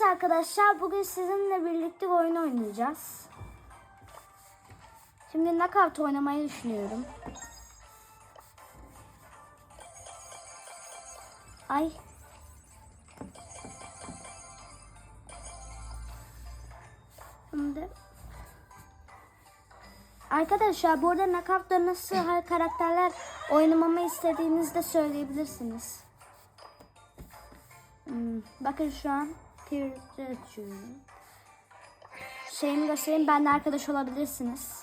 Evet arkadaşlar bugün sizinle birlikte oyun oynayacağız. Şimdi knockout oynamayı düşünüyorum. Ay. Şimdi Arkadaşlar burada knockout'ta nasıl her karakterler oynamamı istediğinizi de söyleyebilirsiniz. Hmm, bakın şu an Pirate açıyorum. Şeyimi göstereyim. Benle arkadaş olabilirsiniz.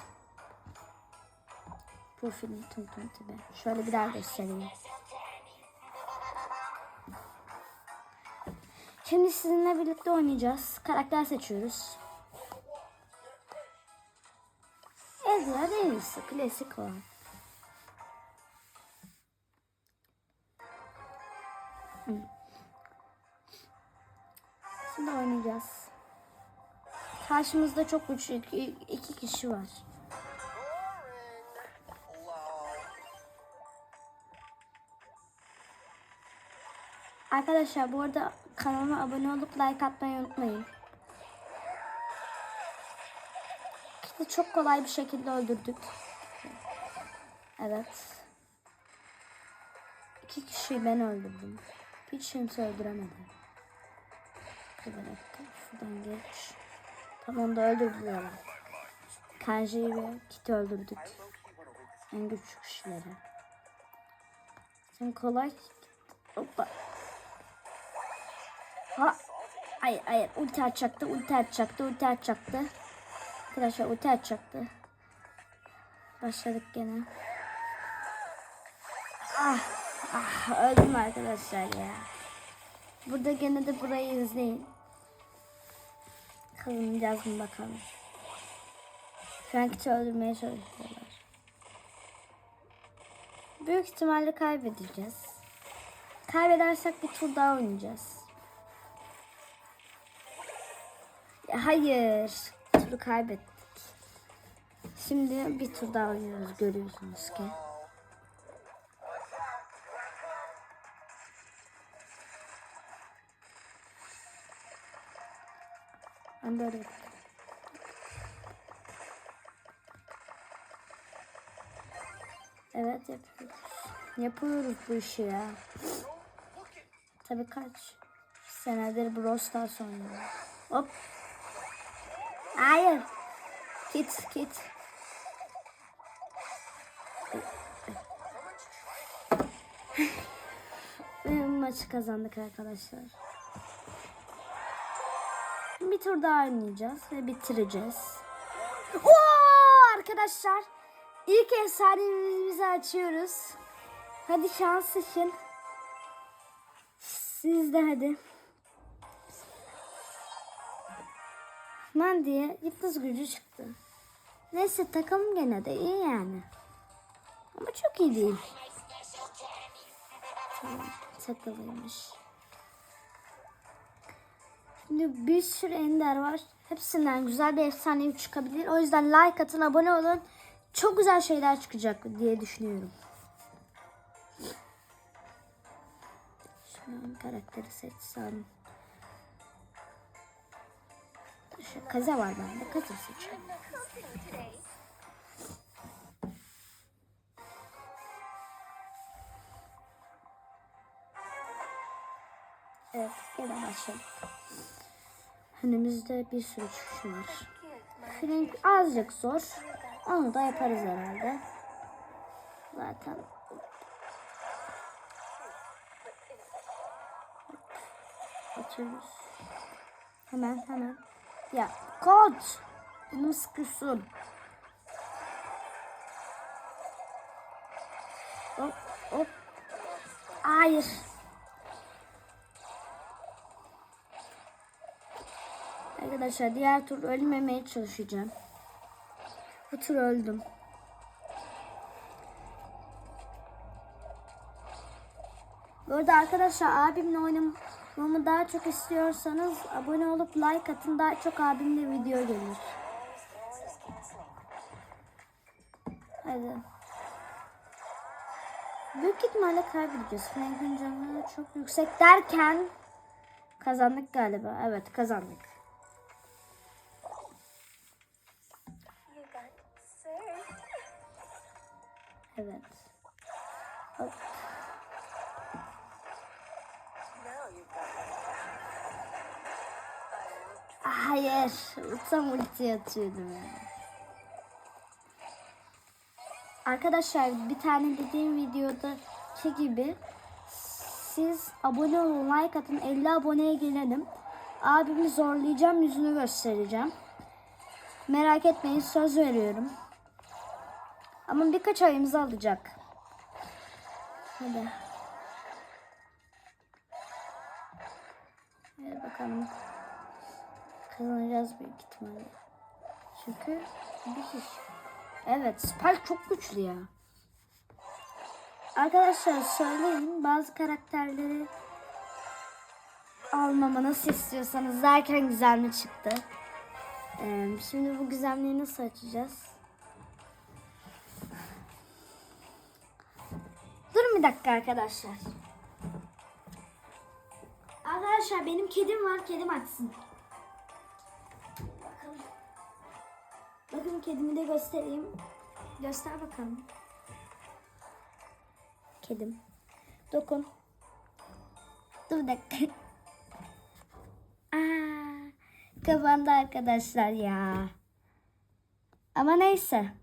Profilim tüm tüm tipi. Şöyle bir daha göstereyim. Şimdi sizinle birlikte oynayacağız. Karakter seçiyoruz. Ezra Reis'i klasik olan. Hı. Şimdi oynayacağız. Karşımızda çok güçlü iki, iki kişi var. Arkadaşlar bu arada kanalıma abone olup like atmayı unutmayın. İşte çok kolay bir şekilde öldürdük. Evet. İki kişiyi ben öldürdüm. Hiç kimse öldüremedi. Bir dakika. Şuradan geç. Tamam da öldürdüler. Kanji'yi ve Kit'i öldürdük. En güçlü kişileri. Sen kolay. Hoppa. Ha. Hayır hayır ulti atacaktı ulti atacaktı ulti atacaktı. Arkadaşlar ulti atacaktı. Başladık gene. Ah, ah öldüm arkadaşlar ya. Burada gene de burayı izleyin. Kazanacağız mı bakalım. Frank'i öldürmeye çalışıyorlar. Büyük ihtimalle kaybedeceğiz. Kaybedersek bir tur daha oynayacağız. Ya hayır. Turu kaybettik. Şimdi bir tur daha oynuyoruz görüyorsunuz ki. Yapıyorum. Evet yapıyoruz. Yapıyoruz bu işi ya. Tabii kaç senedir Brawl Stars. Hop. Hayır. Git git. Maçı kazandık arkadaşlar. Bir tur daha oynayacağız ve bitireceğiz. Oo, arkadaşlar ilk efsanemizi açıyoruz. Hadi şans için. Siz de hadi. Ben diye yıldız gücü çıktı. Neyse takım gene de iyi yani. Ama çok iyi değil. Tamam takılıymış. Şimdi bir sürü ender var. Hepsinden güzel bir efsane çıkabilir. O yüzden like atın, abone olun. Çok güzel şeyler çıkacak diye düşünüyorum. An karakteri seçsem. Kaza var bende. Kaza seçelim. Gene başlayalım. Önümüzde bir sürü çıkış var. Frank azıcık zor. Onu da yaparız herhalde. Zaten Geçiyoruz. Hemen hemen. Ya kod. Bunu sıkıyorsun. Hop hop. Hayır. Arkadaşlar diğer tur ölmemeye çalışacağım. Bu tur öldüm. Bu arada arkadaşlar abimle oynamamı daha çok istiyorsanız abone olup like atın daha çok abimle video gelir. Hadi. Büyük ihtimalle kaybedeceğiz. Frank'in canı çok yüksek derken Kazandık galiba. Evet kazandık. Evet. Hop. Hayır. Tam ulti atıyordum ya. Arkadaşlar bir tane dediğim videodaki gibi siz abone olun, like atın, 50 aboneye gelelim. Abimi zorlayacağım, yüzünü göstereceğim. Merak etmeyin, söz veriyorum. Ama birkaç ayımızı alacak. Hadi. Hadi bakalım. Kazanacağız büyük ihtimalle. Çünkü bir kişi. Evet, Spike çok güçlü ya. Arkadaşlar söyleyin bazı karakterleri almamı nasıl istiyorsanız derken güzel mi çıktı? Ee, şimdi bu güzelliği nasıl açacağız? Durun bir dakika arkadaşlar. Arkadaşlar benim kedim var. Kedim açsın. Bakalım. Bakın kedimi de göstereyim. Göster bakalım. Kedim. Dokun. Dur bir dakika. Aa, kapandı arkadaşlar ya. Ama neyse.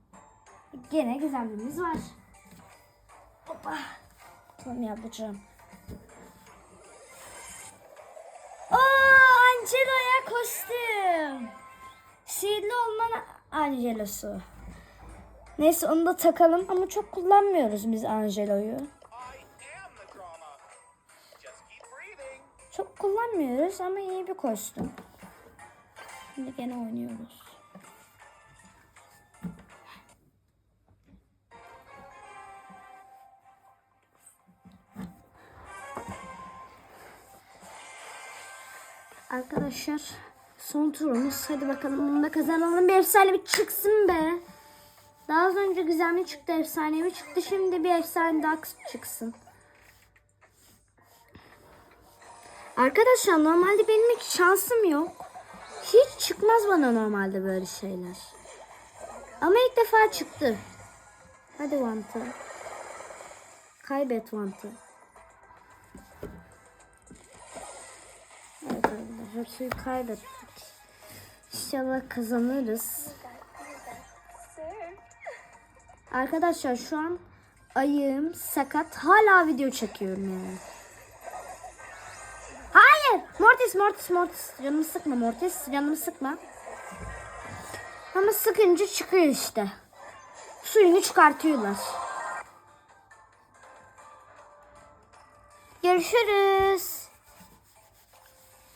Gene gizemimiz var. Hoppa. Tamam yapacağım. Oo, Angelo'ya kostüm. Sihirli olman Angelo'su. Neyse onu da takalım ama çok kullanmıyoruz biz Angelo'yu. Çok kullanmıyoruz ama iyi bir kostüm. Şimdi gene oynuyoruz. Arkadaşlar son turumuz. Hadi bakalım bunu da kazanalım. Bir efsane bir çıksın be. Daha az önce güzel mi çıktı, efsane mi çıktı. Şimdi bir efsane daha çıksın. Arkadaşlar normalde benim hiç şansım yok. Hiç çıkmaz bana normalde böyle şeyler. Ama ilk defa çıktı. Hadi Vantı. Kaybet Vantı. Suyu kaybettik. İnşallah kazanırız. Arkadaşlar şu an ayığım sakat. Hala video çekiyorum yani. Hayır. Mortis, Mortis, Mortis. Canımı sıkma Mortis. Canımı sıkma. Ama sıkınca çıkıyor işte. Suyunu çıkartıyorlar. Görüşürüz.